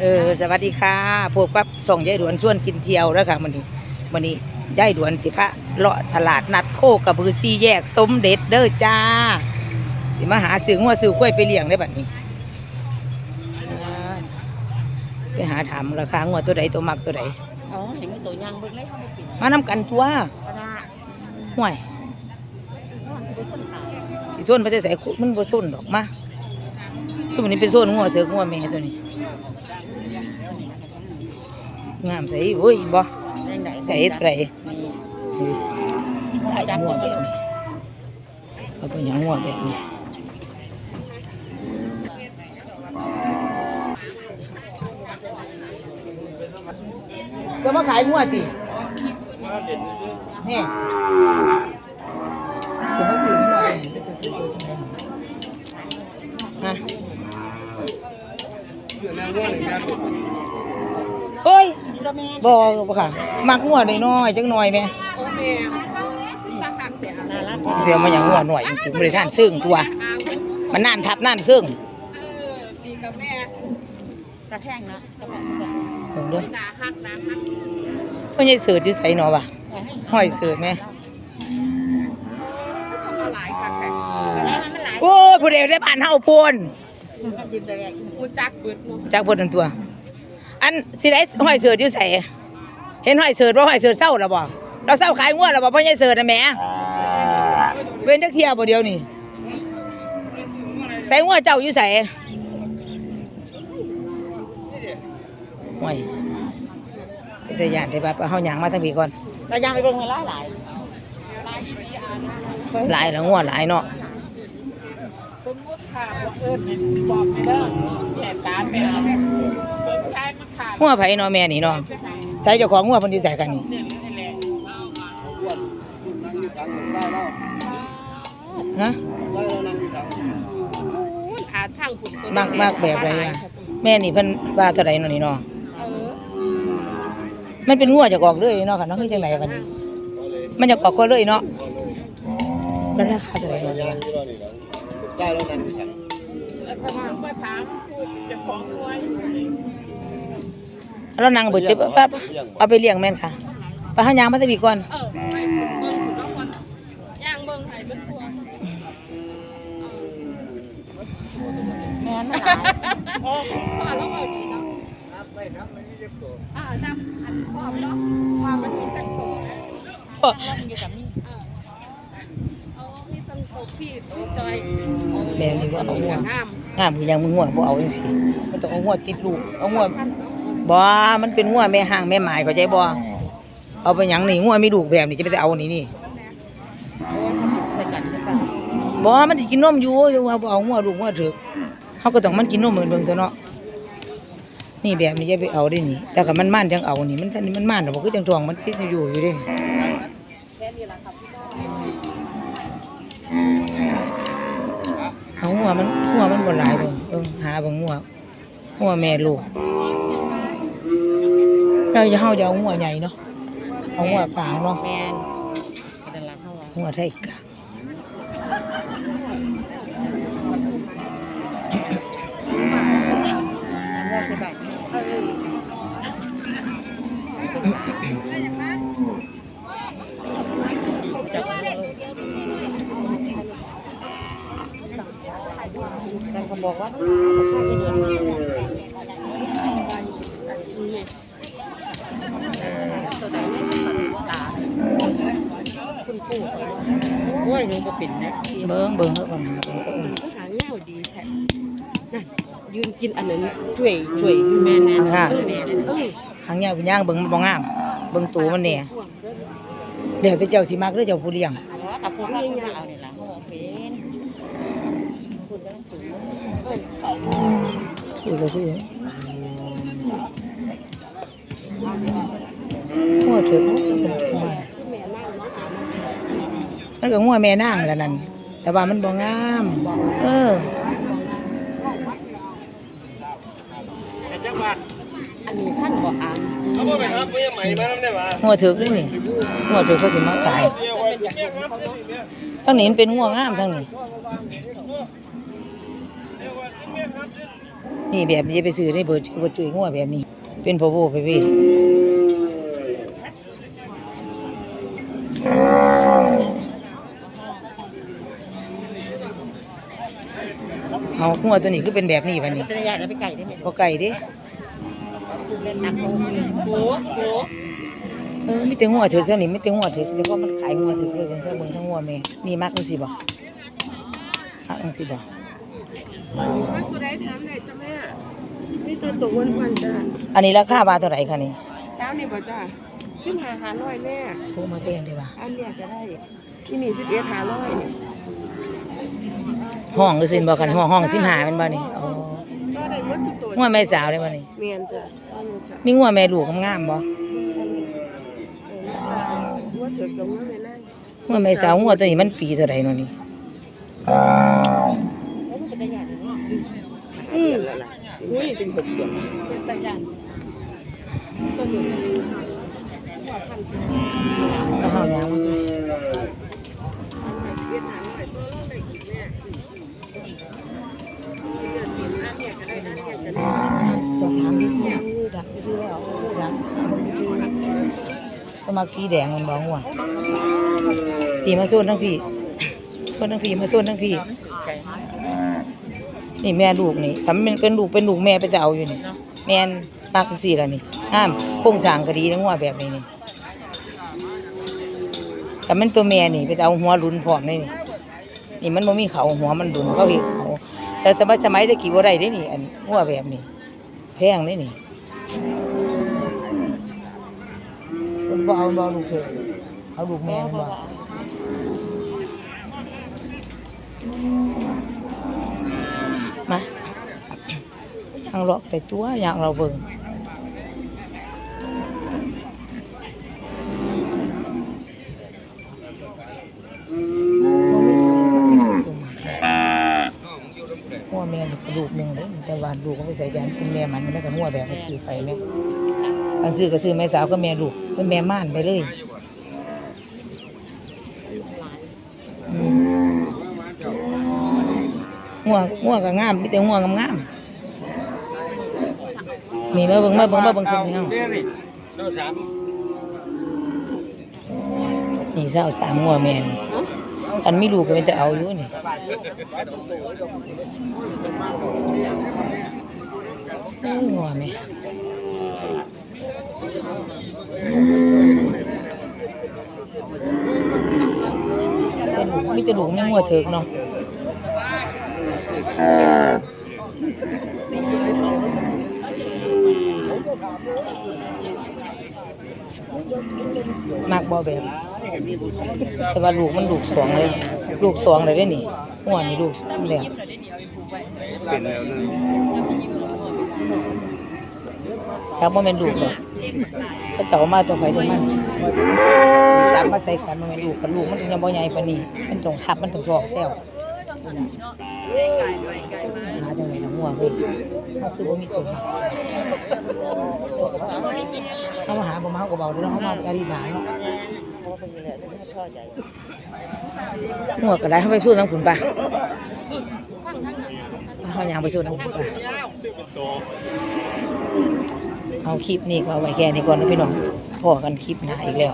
เออสวัสดีค่ะพบกับส่องยายดวนชวนกินเที่ยวแล้วค่ะมันนี้มันนี้ยายดวนสิพระเลาะตลาดนัดโคกระบือซี่แยกสมเด็จเด้อจ้า สิมาหาซื้องัวซื้อกล้วยไปเลี้ยงได้บัดนี้อ่าไปหาถามราคางัวตัวใดตัวมักตัวใดอ๋อเห็นมันตัวยางเบิ่งเลยเขาบ่กินมานำกันตัวก็ได้ห่วยมันคือส้นขาวสิส่วนไปแต่ใส่ขุดมันบ่ส่วนดอกมา ส่วนนี้เป็นส่วนงัวเถือะงัวแม่ตัวนี้ งามใส่โอ้ยบ่ใส่ไตรนี่ได้จัวแบบนี้เอาไปยังหัวแบบนี้จะมาขายหัวตินี่สิมาซื้อหัวเฮ้ฮะ เฮ้ยนี่ก็แม่บอกบ่ค่ะ มักหัวน้อยๆจังหน่อยแม่โอ้แม่ตาหักแต่น่ารักเดี๋ยวมันอย่างหัวหน่อยจังสิบ่ได้ท่านซึ่งตัว มันนั่นทับนั่นซึ่งเออดีกับแม่กระแทงนะกระแทงเบิ่งเด้อนาหักนาหักพ่อใหญ่เสิร์ชอยู่ไสเนาะวะห้อยเสิร์ชแม่ชอบมาหลายค่ะแขกแล้วมันหลายโอ้ยผู้ใดได้บ้านเฮาพูน ยืนเลยกูจักเบิดเนาะจักเพิ่นนั่นตัว อันสิได้ห้อยเสิร์ชอยู่ไสเห็นห้อยเสิร์ชบ่ห้อยเสิร์ชเศร้าแล้วบ่เราเศร้าขายงัวแล้วบ่พ่อใหญ่เสิร์ชน่ะแหมเว้นจักเที่ยบ่เดียวนี่ใส่งัวเจ้าอยู่ไสห้อยเป็นตาย่านได้บ่เฮาหยังมาทางนี้ก่อนแต่ยังไปเบิ่งให้หลายหลายหลายแล้วงัวหลายเนาะ สมมุติค่ะเอิ้นบอกไม่ได้แก่ตาแม่สนใจมันขาดงัวไผเนาะแม่นี่เนาะใส่เจ้าของงัวเพิ่นอยู่ใส่กันนี่เนี่ยนี่แหละฮะอาทางคุณตัวมากมากแบบไรวะแม่นี่เพิ่นว่าเท่าใดเนาะนี่เนาะเออมันเป็นงัวจากออกเลยเนาะค่ะเนาะคือจังไดบัดนี้มันจะออกคนเลยเนาะแล้วราคาเท่าไหร่เนาะ แล้วนักไปถามพูดจะของรวยแล้วนางบ่เจ็บปั๊บเอาไปเลี้ยงแม่นค่ะไปเฮายางมาแตะบีก่อนเออไปเบิ่งคุณน้องคนย่างเบิ่งให้เป็นตัวแม่นหลายพอแล้วเบิ่งดีเนาะอ่าจำอันพร้อมเนาะว่ามันมีจักตัวนะเออเอามีสังตก พี่ตัวจอยแม่นี่ว่าเอางัวงามงามคือยังมึงงัวบ่เอาจังซี่มันต้องเอางัวติดลูกเอางัวบ่มันเป็นงัวแม่ห่างแม่หมายเข้าใจบ่เอาไปหยังนี่งัวมีลูกแบบนี้จะไปเอานี่นี่ใส่กันใช่ปะบ่มันสิกินนมอยู่จะว่าบ่เอางัวลูกงัวเถอะเฮาก็ต้องมันกินนมเหมือนเบิ่งตัวเนาะนี่แบบนี้อย่าไปเอาได้นี่ แต่ก็มันม่านจังเอานี่มันท่านมันม่านดอกบ่คือจังทองมันสิอยู่อยู่เด้นี่ เอาหัวมันหัวมันบ่หลายเด้อเบิ่งหาเบิ่งหัวหัวแม่ลูกเราจะเฮาจะเอาหัวใหญ่เนาะเอาหัวกลางเนาะแมนเป็นรักเท่าหัวไทยกลางเอกไปแบบเอ บอกว่าค่าจะเดือนตัวใดไม่ตัดตาคุณปู่โอ้ยหนูก็เป็นนะเบิ่งเบิ่งเฮาก่อนหาเบิ่งซะก่อนหางเงาดีแท้นั่นยืนกินอันนั้นช่วยช่วยแม่แน่นะแม่เออหางยาเป็นย่างเบิ่งบ่งาม เบิ่งตูมันแหน่ยเดี๋ยวแต่เจ้าสิมักหรือเจ้าผู้เลี้ยงแต่ผมเลี้ยงเอาเนี่ยละเป็น คุณก็ต้องสูงเออซื้อก็ซื้อหัวเถอะมันก็หัวแม่นางแล้วนั่นแต่ว่ามันบ่งาม เอออันนี้ท่านบอกอ่าน เอาบ่ไปครับไม่ยังใหม่มาน้ำได้ปะหัวถึกด้วยนี่หัวถึกเขาสิมาขายเนี่ยว่าเนี่ยครับเนี่ยทั้งนี้มันเป็นหัวงามทั้งนี้เนี่ยว่าเนี่ยครับนี่แบบนี้ไปซื้อได้เบิดเบิดซื้องัวแบบนี้ เป็นพ่อโวไปเว้ยเอางัวตัวนี้คือเป็นแบบนี้บัดนี้เป็นระยะแล้วไปไก่ได้ไหมบ่ไก่ เด้เล่นนักโอ้โหโหเออมีแต่งัวถึกเท่านี้มีแต่งัวถึกแต่ว่ามันขายงัวถึกเลยเป็นเท่าเบิ่งทั้งงัวแม่นี่มักจังซี่บ่มักจังซี่บ่มันตัวใดถามได้จ้ะแม่นี่ตัวตัวอ้วนๆจ้ะอันนี้ราคาบาทเท่าไหร่คะนี่เช้านี่บ่จ้ะสิบห้าหาร้อยแม่โอ้มาแพงดีว่ะอันเนี้ยก็ได้ที่นี่สิบเอ็ดหาร้อยนี่ห้องคือสินบ่คันห้องห้อง15แม่นบ่นี่อ๋อก็ ได้หมดทุกตัวงัวแม่สาวได้บ่นี่เมียนจ้ะเอาเงินสะมีงัวแม่ลูกงามๆบ่ว่าเถิดกับว่าไม่นั่งงัวแม่สาวงัวตัวนี้มันปีเท่าไหร่เนาะนี่อืมอุ้ยสิบหกเดือนแต่ยันตัวเมักสีแดงมันบ่งัวพี่มาโซนทั้งพี่โซนทั้งพี่มาโซนทั้งพี่ นี่แม่ลูกนี่ถ้ามันเป็นลูกเป็นลูกแม่ไปจะเอาอยู่นี่ แม่นมักจังซี่ล่ะนี่ห้ามโครงสางก็ดีนะงัวแบบนี้นี่แต่มันตัวแม่นี่ไปจะเอาหัวหลุนพร้อมเลยนี่นี่มันบ่มีเขาหัวมันหลุนเขาเฮ็ดเขาแต่สมัยสมัยตะกี้บ่ได้เด้นี่ อันงัวแบบนี้แพงเลยนี่ บ่เอาบ่ลูกเถอเอาลูกแม่มันบ่มาทางเลาะไปตัวอย่างเราเบิ่งหัวแม่นี่ก็ลูกหนึ่งเลยแต่ว่าลูกก็ไปใส่ยานเป็นแม่มันมันก็หัวแบบไปซื้อไปแม่ อันซื้อก็ซื้อแม่สาวก็แม่ลูกเป็นแม่ม่านไปเลยอืมหัวหัวก็งามมีแต่หัวงามงามๆมีมาเบิ่งมาเบิ่งมาเบิ่งคนนี้เฮาเนี่ยนี่เจ้าสามนี่เศร้าสามหัวแม่นี่อันมีลูกก็เป็นจะเอาอยู่นี่โอ้ยหัวแม่แต่ลูก มีแต่ลูกไม่งัวเถิกเนาะมากบ่แบบแต่ว่าลูกมันลูกสองเลย ลูกสองเลยได้หนี่หัวนี่ลูกสองแล้วเป็นแล้วนึง ครับว่าเป็นลูกหรอกเขาเจ้ามาตัวไผตัวมันจับมาใส่กันมันเป็นลูกกับลูกมันยังบ่ใหญ่ปานนี้ มันต้องทับมันต้องทอกแล้วหาจังได๋ล่ะหัวเฮ้ยเฮาคือบ่มีตัวเฮามาหาบ่มาเฮาก็เบาเด้อเฮามาการีหนาเนาะหัวก็ได้เฮาไปสู้ทางผุนปะเฮาย่างไปสู้ทางผุนปะ เอาคลิปนี้ก็เอาไว้แค่นี้ก่อนนะพี่น้องพอกันคลิปหน้าอีกแล้ว